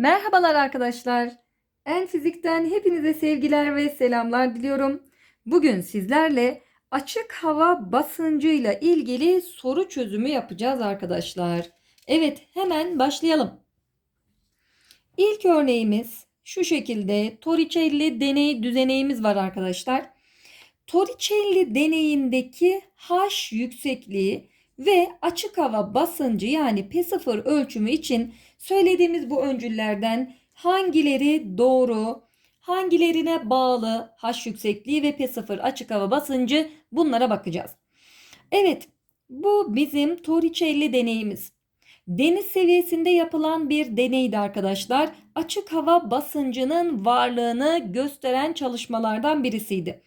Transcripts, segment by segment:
Merhabalar arkadaşlar. En fizikten hepinize sevgiler ve selamlar diliyorum. Bugün sizlerle açık hava basıncıyla ilgili soru çözümü yapacağız arkadaşlar. Evet, hemen başlayalım. İlk örneğimiz şu şekilde Torricelli deney düzeneğimiz var arkadaşlar. Torricelli deneyindeki H yüksekliği ve açık hava basıncı yani P0 ölçümü için söylediğimiz bu öncüllerden hangileri doğru, hangilerine bağlı H yüksekliği ve P0 açık hava basıncı bunlara bakacağız. Evet, bu bizim Torricelli deneyimiz. Deniz seviyesinde yapılan bir deneydi arkadaşlar. Açık hava basıncının varlığını gösteren çalışmalardan birisiydi.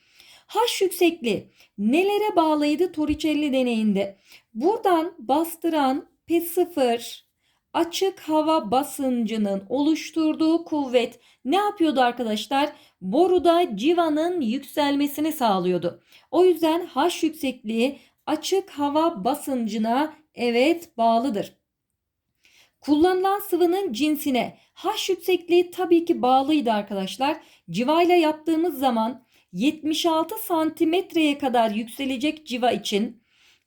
H yüksekliği nelere bağlıydı Torricelli deneyinde? Buradan bastıran P0 açık hava basıncının oluşturduğu kuvvet ne yapıyordu arkadaşlar? Boruda civanın yükselmesini sağlıyordu. O yüzden H yüksekliği açık hava basıncına evet bağlıdır. Kullanılan sıvının cinsine H yüksekliği tabii ki bağlıydı arkadaşlar. Civayla yaptığımız zaman 76 santimetreye kadar yükselecek civa için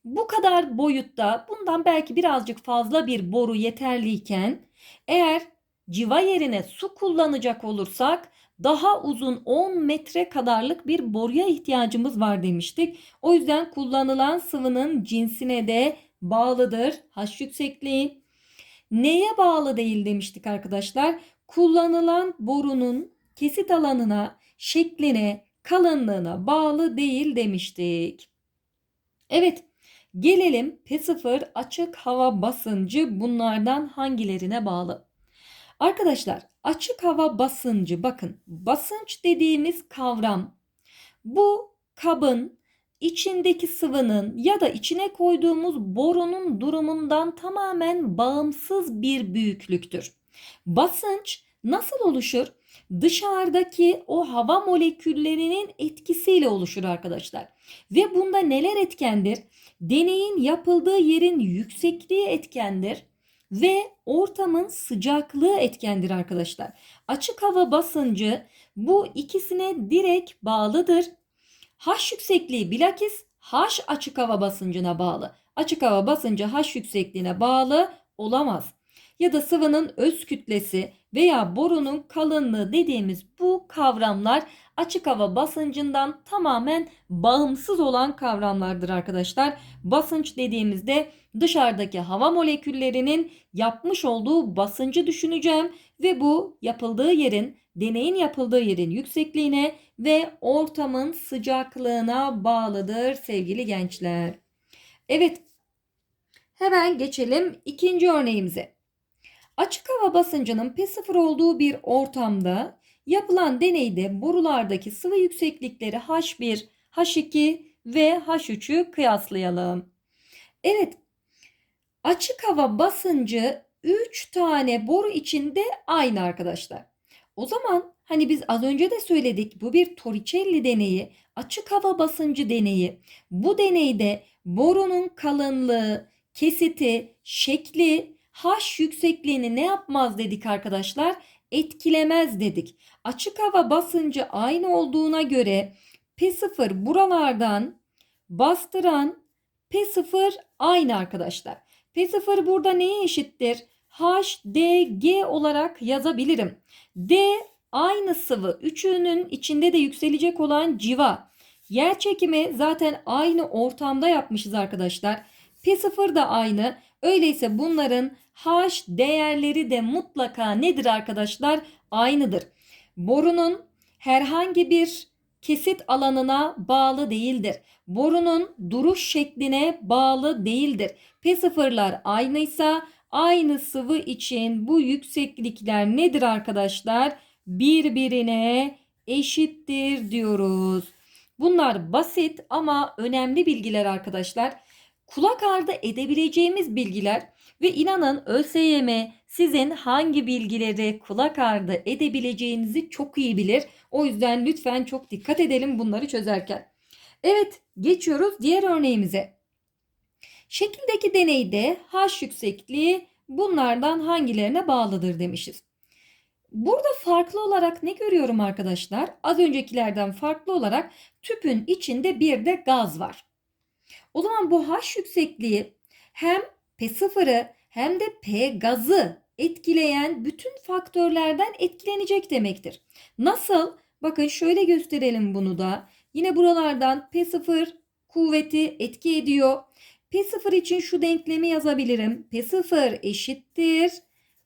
bu kadar boyutta bundan belki birazcık fazla bir boru yeterliyken eğer civa yerine su kullanacak olursak daha uzun 10 metre kadarlık bir boruya ihtiyacımız var demiştik. O yüzden kullanılan sıvının cinsine de bağlıdır H yüksekliği. Neye bağlı değil demiştik arkadaşlar? Kullanılan borunun kesit alanına, şekline, kalınlığına bağlı değil demiştik. Evet, gelelim P0 açık hava basıncı bunlardan hangilerine bağlı? Arkadaşlar, açık hava basıncı bakın, basınç dediğimiz kavram bu kabın içindeki sıvının ya da içine koyduğumuz borunun durumundan tamamen bağımsız bir büyüklüktür. Basınç nasıl oluşur? Dışarıdaki o hava moleküllerinin etkisiyle oluşur arkadaşlar. Ve bunda neler etkendir? Deneyin yapıldığı yerin yüksekliği etkendir ve ortamın sıcaklığı etkendir arkadaşlar. Açık hava basıncı bu ikisine direkt bağlıdır. H yüksekliği bilakis H açık hava basıncına bağlı. Açık hava basıncı H yüksekliğine bağlı olamaz. Ya da sıvının öz kütlesi veya borunun kalınlığı dediğimiz bu kavramlar açık hava basıncından tamamen bağımsız olan kavramlardır arkadaşlar. Basınç dediğimizde dışarıdaki hava moleküllerinin yapmış olduğu basıncı düşüneceğim ve bu yapıldığı yerin, deneyin yapıldığı yerin yüksekliğine ve ortamın sıcaklığına bağlıdır sevgili gençler. Evet. Hemen geçelim ikinci örneğimize. Açık hava basıncının P0 olduğu bir ortamda yapılan deneyde borulardaki sıvı yükseklikleri H1, H2 ve H3'ü kıyaslayalım. Evet. Açık hava basıncı 3 tane boru içinde aynı arkadaşlar. O zaman hani biz az önce de söyledik bu bir Torricelli deneyi, açık hava basıncı deneyi. Bu deneyde borunun kalınlığı, kesiti, şekli, H yüksekliğini ne yapmaz dedik arkadaşlar? Etkilemez dedik. Açık hava basıncı aynı olduğuna göre P0 buralardan bastıran P0 aynı arkadaşlar. P0 burada neye eşittir? H, D, G olarak yazabilirim. D aynı sıvı. Üçünün içinde de yükselecek olan civa. Yer çekimi zaten aynı ortamda yapmışız arkadaşlar. P0 da aynı. Öyleyse bunların H değerleri de mutlaka nedir arkadaşlar? Aynıdır. Borunun herhangi bir kesit alanına bağlı değildir. Borunun duruş şekline bağlı değildir. P0'lar aynıysa aynı sıvı için bu yükseklikler nedir arkadaşlar? Birbirine eşittir diyoruz. Bunlar basit ama önemli bilgiler arkadaşlar. Kulak ardı edebileceğimiz bilgiler ve inanın ÖSYM sizin hangi bilgileri kulak ardı edebileceğinizi çok iyi bilir. O yüzden lütfen çok dikkat edelim bunları çözerken. Evet geçiyoruz diğer örneğimize. Şekildeki deneyde H yüksekliği bunlardan hangilerine bağlıdır demişiz. Burada farklı olarak ne görüyorum arkadaşlar? Az öncekilerden farklı olarak tüpün içinde bir de gaz var. O zaman bu H yüksekliği hem P0'ı hem de P gazı etkileyen bütün faktörlerden etkilenecek demektir. Nasıl? Bakın şöyle gösterelim bunu da. Yine buralardan P0 kuvveti etki ediyor. P0 için şu denklemi yazabilirim. P0 eşittir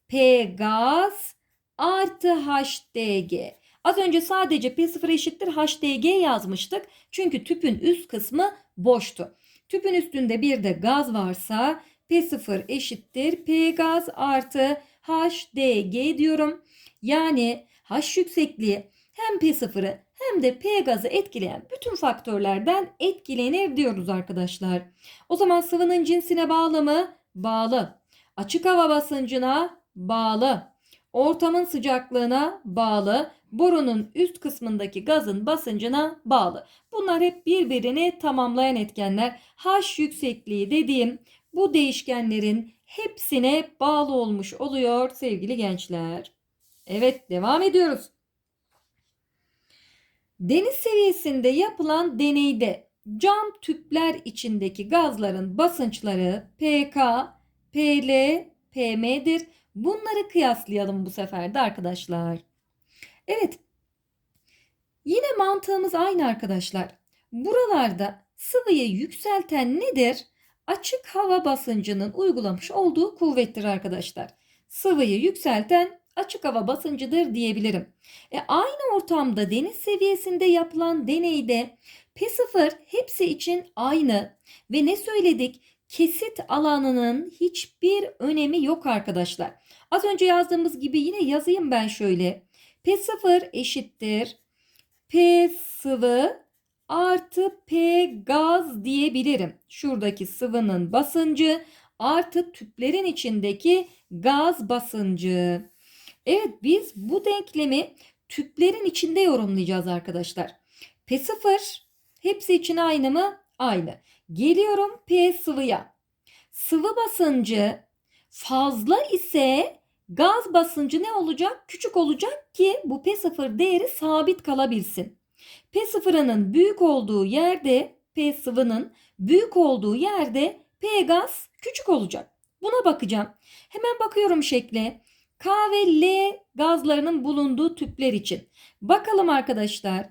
P gaz artı HDG. Az önce sadece P0 eşittir HDG yazmıştık. Çünkü tüpün üst kısmı boştu. Tüpün üstünde bir de gaz varsa P0 eşittir P gaz artı HDG diyorum. Yani H yüksekliği hem P0'ı hem de P gazı etkileyen bütün faktörlerden etkilenir diyoruz arkadaşlar. O zaman sıvının cinsine bağlı mı? Bağlı. Açık hava basıncına bağlı. Ortamın sıcaklığına bağlı. Borunun üst kısmındaki gazın basıncına bağlı. Bunlar hep birbirini tamamlayan etkenler. H yüksekliği dediğim bu değişkenlerin hepsine bağlı olmuş oluyor sevgili gençler. Evet devam ediyoruz. Deniz seviyesinde yapılan deneyde cam tüpler içindeki gazların basınçları PK, PL, PM'dir. Bunları kıyaslayalım bu sefer de arkadaşlar. Evet. Yine mantığımız aynı arkadaşlar. Buralarda sıvıyı yükselten nedir? Açık hava basıncının uygulamış olduğu kuvvettir arkadaşlar. Sıvıyı yükselten açık hava basıncıdır diyebilirim. E, aynı ortamda deniz seviyesinde yapılan deneyde P0 hepsi için aynı ve ne söyledik? Kesit alanının hiçbir önemi yok arkadaşlar. Az önce yazdığımız gibi yine yazayım ben şöyle. P0 eşittir P sıvı artı P gaz diyebilirim. Şuradaki sıvının basıncı artı tüplerin içindeki gaz basıncı. Evet biz bu denklemi tüplerin içinde yorumlayacağız arkadaşlar. P0 hepsi için aynı mı? Aynı. Geliyorum P sıvıya. Sıvı basıncı fazla ise gaz basıncı ne olacak? Küçük olacak ki bu P0 değeri sabit kalabilsin. P0'ın büyük olduğu yerde P sıvının büyük olduğu yerde P gaz küçük olacak. Buna bakacağım. Hemen bakıyorum şekle. K ve L gazlarının bulunduğu tüpler için. Bakalım arkadaşlar.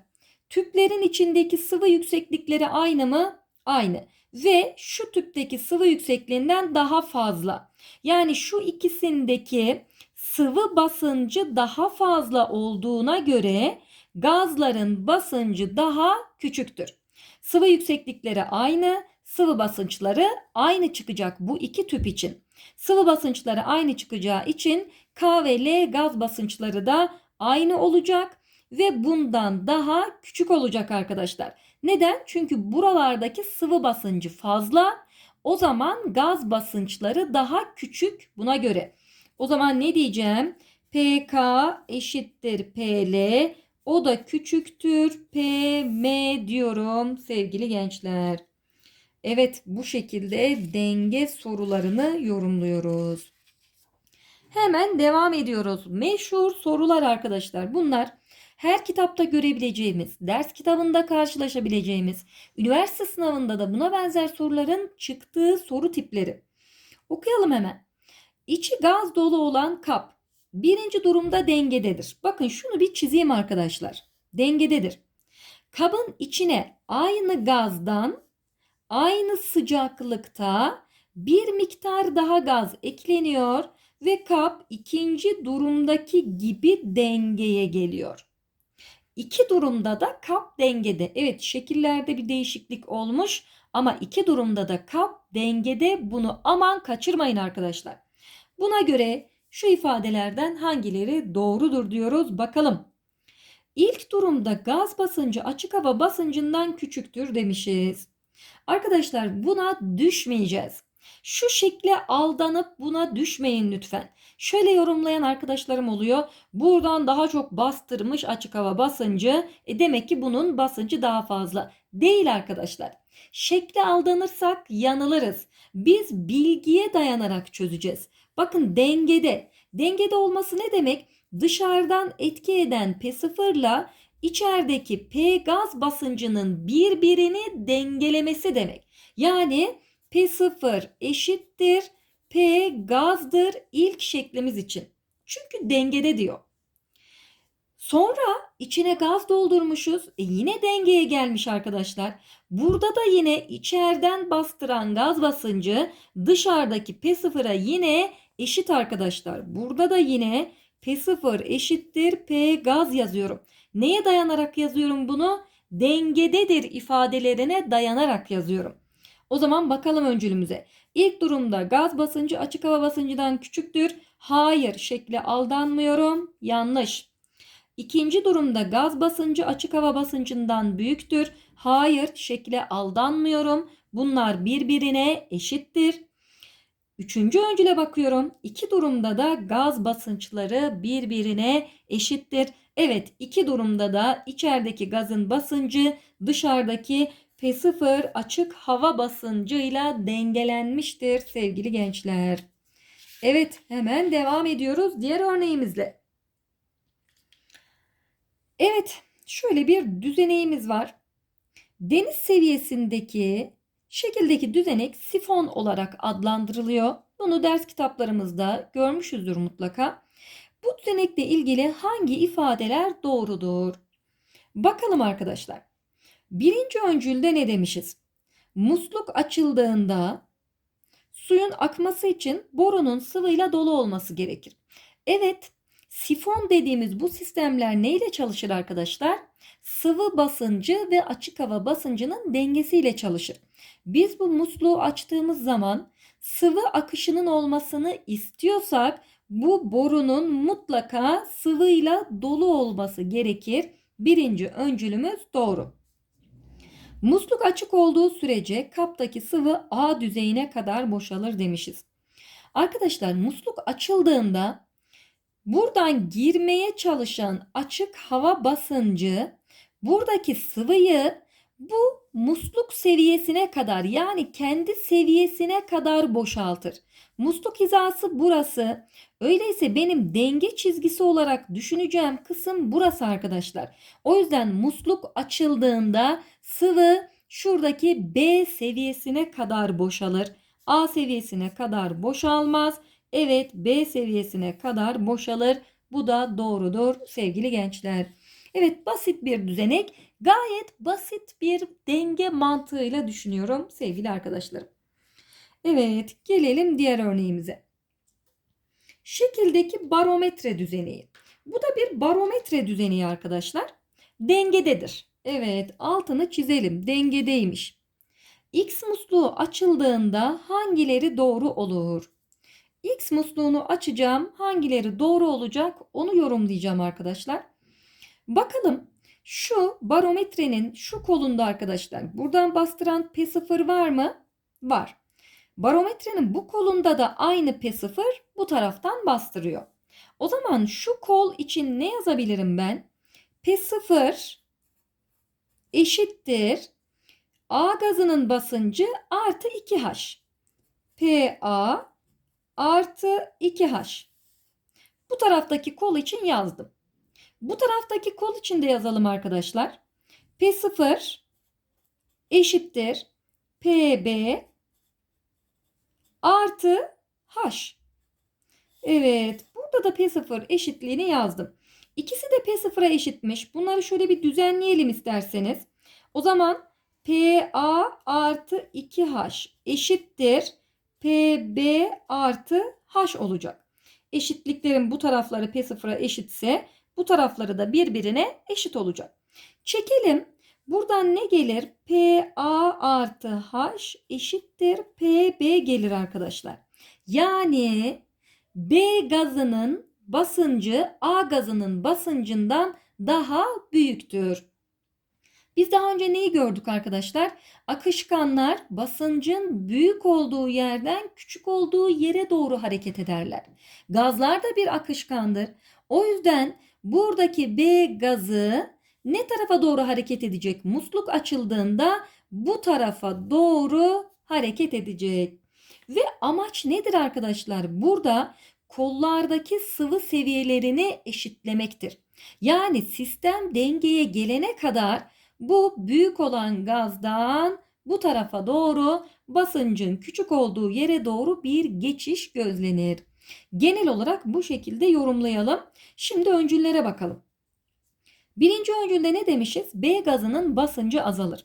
Tüplerin içindeki sıvı yükseklikleri aynı mı? Aynı. Ve şu tüpteki sıvı yüksekliğinden daha fazla. Yani şu ikisindeki sıvı basıncı daha fazla olduğuna göre gazların basıncı daha küçüktür. Sıvı yükseklikleri aynı, sıvı basınçları aynı çıkacak bu iki tüp için. Sıvı basınçları aynı çıkacağı için K ve L gaz basınçları da aynı olacak ve bundan daha küçük olacak arkadaşlar. Neden? Çünkü buralardaki sıvı basıncı fazla. O zaman gaz basınçları daha küçük buna göre. O zaman ne diyeceğim? PK eşittir PL. O da küçüktür PM diyorum sevgili gençler. Evet bu şekilde denge sorularını yorumluyoruz. Hemen devam ediyoruz. Meşhur sorular arkadaşlar. Bunlar her kitapta görebileceğimiz, ders kitabında karşılaşabileceğimiz, üniversite sınavında da buna benzer soruların çıktığı soru tipleri. Okuyalım hemen. İçi gaz dolu olan kap birinci durumda dengededir. Bakın şunu bir çizeyim arkadaşlar. Dengededir. Kabın içine aynı gazdan aynı sıcaklıkta bir miktar daha gaz ekleniyor ve kap ikinci durumdaki gibi dengeye geliyor. İki durumda da kap dengede. Evet şekillerde bir değişiklik olmuş ama iki durumda da kap dengede. Bunu aman kaçırmayın arkadaşlar. Buna göre şu ifadelerden hangileri doğrudur diyoruz bakalım. İlk durumda gaz basıncı açık hava basıncından küçüktür demişiz. Arkadaşlar buna düşmeyeceğiz. Şu şekle aldanıp buna düşmeyin lütfen. Şöyle yorumlayan arkadaşlarım oluyor. Buradan daha çok bastırmış açık hava basıncı. E demek ki bunun basıncı daha fazla. Değil arkadaşlar. Şekle aldanırsak yanılırız. Biz bilgiye dayanarak çözeceğiz. Bakın dengede. Dengede olması ne demek? dışarıdan etki eden P0 ile içerideki P gaz basıncının birbirini dengelemesi demek. Yani P0 eşittir P gazdır ilk şeklimiz için. Çünkü dengede diyor. Sonra içine gaz doldurmuşuz. E yine dengeye gelmiş arkadaşlar. Burada da yine içeriden bastıran gaz basıncı dışarıdaki P0'a yine eşit arkadaşlar. Burada da yine P0 eşittir P gaz yazıyorum. Neye dayanarak yazıyorum bunu? Dengededir ifadelerine dayanarak yazıyorum. O zaman bakalım öncülümüze. İlk durumda gaz basıncı açık hava basıncından küçüktür. Hayır şekli aldanmıyorum. Yanlış. İkinci durumda gaz basıncı açık hava basıncından büyüktür. Hayır şekle aldanmıyorum. Bunlar birbirine eşittir. Üçüncü öncüle bakıyorum. İki durumda da gaz basınçları birbirine eşittir. Evet iki durumda da içerideki gazın basıncı dışarıdaki P0 açık hava basıncıyla dengelenmiştir sevgili gençler. Evet hemen devam ediyoruz diğer örneğimizle. Evet şöyle bir düzeneğimiz var. Deniz seviyesindeki şekildeki düzenek sifon olarak adlandırılıyor. Bunu ders kitaplarımızda görmüşüzdür mutlaka. Bu düzenekle ilgili hangi ifadeler doğrudur? Bakalım arkadaşlar. Birinci öncülde ne demişiz? Musluk açıldığında suyun akması için borunun sıvıyla dolu olması gerekir. Evet, sifon dediğimiz bu sistemler neyle çalışır arkadaşlar? Sıvı basıncı ve açık hava basıncının dengesiyle çalışır. Biz bu musluğu açtığımız zaman sıvı akışının olmasını istiyorsak bu borunun mutlaka sıvıyla dolu olması gerekir. Birinci öncülümüz doğru. Musluk açık olduğu sürece kaptaki sıvı A düzeyine kadar boşalır demişiz. Arkadaşlar musluk açıldığında buradan girmeye çalışan açık hava basıncı buradaki sıvıyı bu musluk seviyesine kadar yani kendi seviyesine kadar boşaltır. Musluk hizası burası. Öyleyse benim denge çizgisi olarak düşüneceğim kısım burası arkadaşlar. O yüzden musluk açıldığında sıvı şuradaki B seviyesine kadar boşalır. A seviyesine kadar boşalmaz. Evet B seviyesine kadar boşalır. Bu da doğrudur sevgili gençler. Evet basit bir düzenek. Gayet basit bir denge mantığıyla düşünüyorum sevgili arkadaşlarım. Evet gelelim diğer örneğimize. Şekildeki barometre düzeneği. Bu da bir barometre düzeneği arkadaşlar. Dengededir. Evet altını çizelim. Dengedeymiş. X musluğu açıldığında hangileri doğru olur? X musluğunu açacağım. Hangileri doğru olacak onu yorumlayacağım arkadaşlar. Bakalım şu barometrenin şu kolunda arkadaşlar buradan bastıran P0 var mı? Var. Barometrenin bu kolunda da aynı P0 bu taraftan bastırıyor. O zaman şu kol için ne yazabilirim ben? P0 eşittir A gazının basıncı artı 2H. PA artı 2H. Bu taraftaki kol için yazdım. Bu taraftaki kol için de yazalım arkadaşlar. P0 eşittir PB artı H. Evet burada da P0 eşitliğini yazdım. İkisi de P0'a eşitmiş. Bunları şöyle bir düzenleyelim isterseniz. O zaman PA artı 2H eşittir PB artı H olacak. Eşitliklerin bu tarafları P0'a eşitse bu tarafları da birbirine eşit olacak. Çekelim. Buradan ne gelir? PA artı H eşittir PB gelir arkadaşlar. Yani B gazının basıncı A gazının basıncından daha büyüktür. Biz daha önce neyi gördük arkadaşlar? Akışkanlar basıncın büyük olduğu yerden küçük olduğu yere doğru hareket ederler. Gazlar da bir akışkandır. O yüzden buradaki B gazı ne tarafa doğru hareket edecek? Musluk açıldığında bu tarafa doğru hareket edecek. Ve amaç nedir arkadaşlar? Burada kollardaki sıvı seviyelerini eşitlemektir. Yani sistem dengeye gelene kadar bu büyük olan gazdan bu tarafa doğru basıncın küçük olduğu yere doğru bir geçiş gözlenir. Genel olarak bu şekilde yorumlayalım. Şimdi öncüllere bakalım. Birinci öncülde ne demişiz? B gazının basıncı azalır.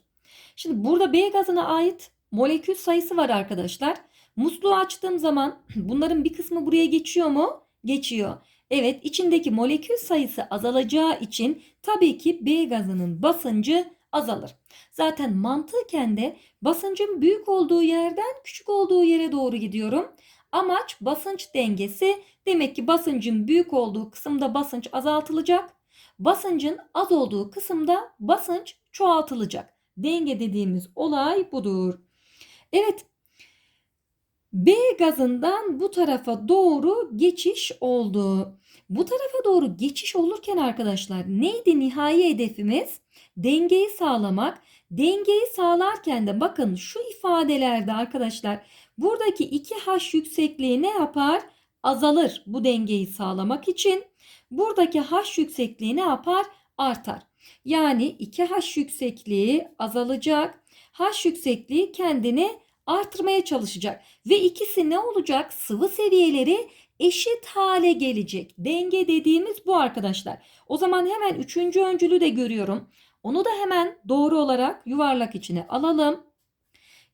Şimdi burada B gazına ait molekül sayısı var arkadaşlar. Musluğu açtığım zaman bunların bir kısmı buraya geçiyor mu? Geçiyor. Evet içindeki molekül sayısı azalacağı için tabii ki B gazının basıncı azalır. Zaten mantıken de basıncın büyük olduğu yerden küçük olduğu yere doğru gidiyorum. Amaç basınç dengesi. Demek ki basıncın büyük olduğu kısımda basınç azaltılacak. Basıncın az olduğu kısımda basınç çoğaltılacak. Denge dediğimiz olay budur. Evet. B gazından bu tarafa doğru geçiş oldu. Bu tarafa doğru geçiş olurken arkadaşlar neydi nihai hedefimiz? Dengeyi sağlamak. Dengeyi sağlarken de bakın şu ifadelerde arkadaşlar buradaki 2H yüksekliği ne yapar? Azalır bu dengeyi sağlamak için. Buradaki H yüksekliği ne yapar? Artar. Yani 2H yüksekliği azalacak. H yüksekliği kendini artırmaya çalışacak. Ve ikisi ne olacak? Sıvı seviyeleri eşit hale gelecek. Denge dediğimiz bu arkadaşlar. O zaman hemen üçüncü öncülü de görüyorum. Onu da hemen doğru olarak yuvarlak içine alalım.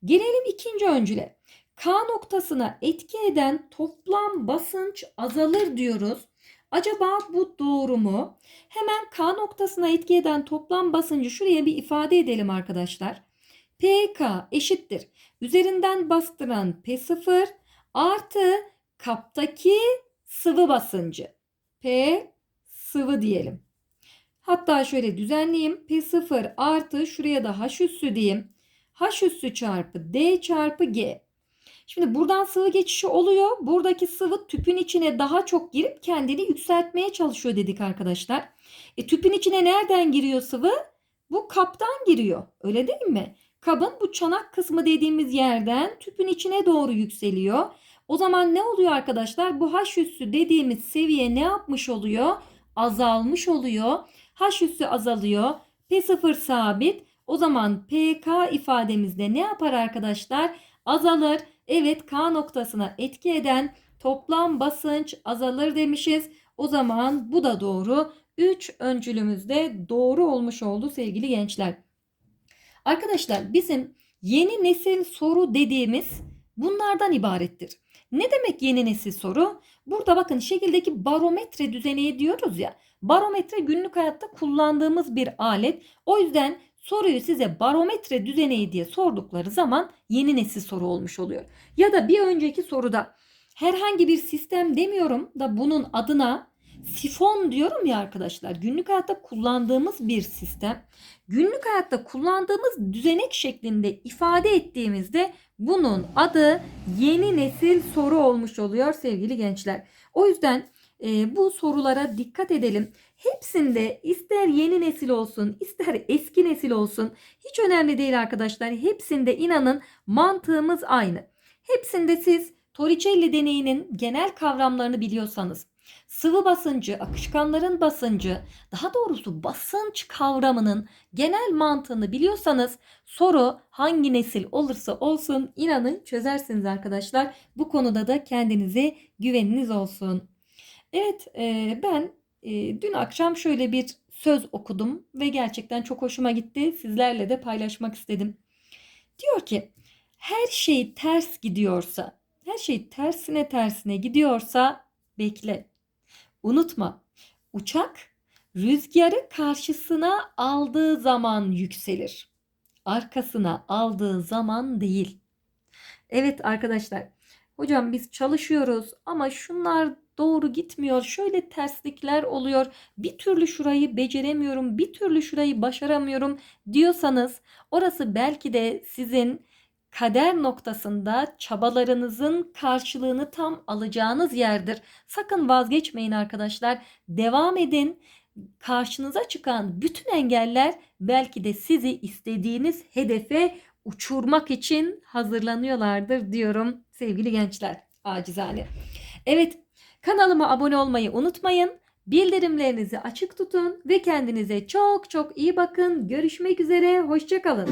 Gelelim ikinci öncüle. K noktasına etki eden toplam basınç azalır diyoruz. Acaba bu doğru mu? Hemen K noktasına etki eden toplam basıncı şuraya bir ifade edelim arkadaşlar. PK eşittir. Üzerinden bastıran P0 artı kaptaki sıvı basıncı. P sıvı diyelim. Hatta şöyle düzenleyeyim. P0 artı şuraya da H üssü diyeyim. H üssü çarpı D çarpı G. Şimdi buradan sıvı geçişi oluyor. Buradaki sıvı tüpün içine daha çok girip kendini yükseltmeye çalışıyor dedik arkadaşlar. E, tüpün içine nereden giriyor sıvı? Bu kaptan giriyor. Öyle değil mi? Kabın bu çanak kısmı dediğimiz yerden tüpün içine doğru yükseliyor. O zaman ne oluyor arkadaşlar? Bu H üssü dediğimiz seviye ne yapmış oluyor? Azalmış oluyor. H üssü azalıyor. P0 sabit. O zaman PK ifademizde ne yapar arkadaşlar? Azalır. Evet K noktasına etki eden toplam basınç azalır demişiz. O zaman bu da doğru. 3 öncülümüz de doğru olmuş oldu sevgili gençler. Arkadaşlar bizim yeni nesil soru dediğimiz bunlardan ibarettir. Ne demek yeni nesil soru? Burada bakın şekildeki barometre düzeneği diyoruz ya. Barometre günlük hayatta kullandığımız bir alet. O yüzden soruyu size barometre düzeneği diye sordukları zaman yeni nesil soru olmuş oluyor. Ya da bir önceki soruda herhangi bir sistem demiyorum da bunun adına sifon diyorum ya arkadaşlar. Günlük hayatta kullandığımız bir sistem. Günlük hayatta kullandığımız düzenek şeklinde ifade ettiğimizde bunun adı yeni nesil soru olmuş oluyor sevgili gençler. O yüzden e, bu sorulara dikkat edelim. Hepsinde ister yeni nesil olsun ister eski nesil olsun hiç önemli değil arkadaşlar. Hepsinde inanın mantığımız aynı. Hepsinde siz Torricelli deneyinin genel kavramlarını biliyorsanız sıvı basıncı, akışkanların basıncı, daha doğrusu basınç kavramının genel mantığını biliyorsanız soru hangi nesil olursa olsun inanın çözersiniz arkadaşlar. Bu konuda da kendinize güveniniz olsun. Evet e, ben e, dün akşam şöyle bir söz okudum ve gerçekten çok hoşuma gitti. Sizlerle de paylaşmak istedim. Diyor ki her şey ters gidiyorsa, her şey tersine tersine gidiyorsa bekle. Unutma uçak rüzgarı karşısına aldığı zaman yükselir. Arkasına aldığı zaman değil. Evet arkadaşlar. Hocam biz çalışıyoruz ama şunlar doğru gitmiyor. Şöyle terslikler oluyor. Bir türlü şurayı beceremiyorum. Bir türlü şurayı başaramıyorum diyorsanız orası belki de sizin kader noktasında çabalarınızın karşılığını tam alacağınız yerdir. Sakın vazgeçmeyin arkadaşlar. Devam edin. Karşınıza çıkan bütün engeller belki de sizi istediğiniz hedefe uçurmak için hazırlanıyorlardır diyorum sevgili gençler. Acizane. Evet Kanalıma abone olmayı unutmayın. Bildirimlerinizi açık tutun ve kendinize çok çok iyi bakın. Görüşmek üzere. Hoşçakalın.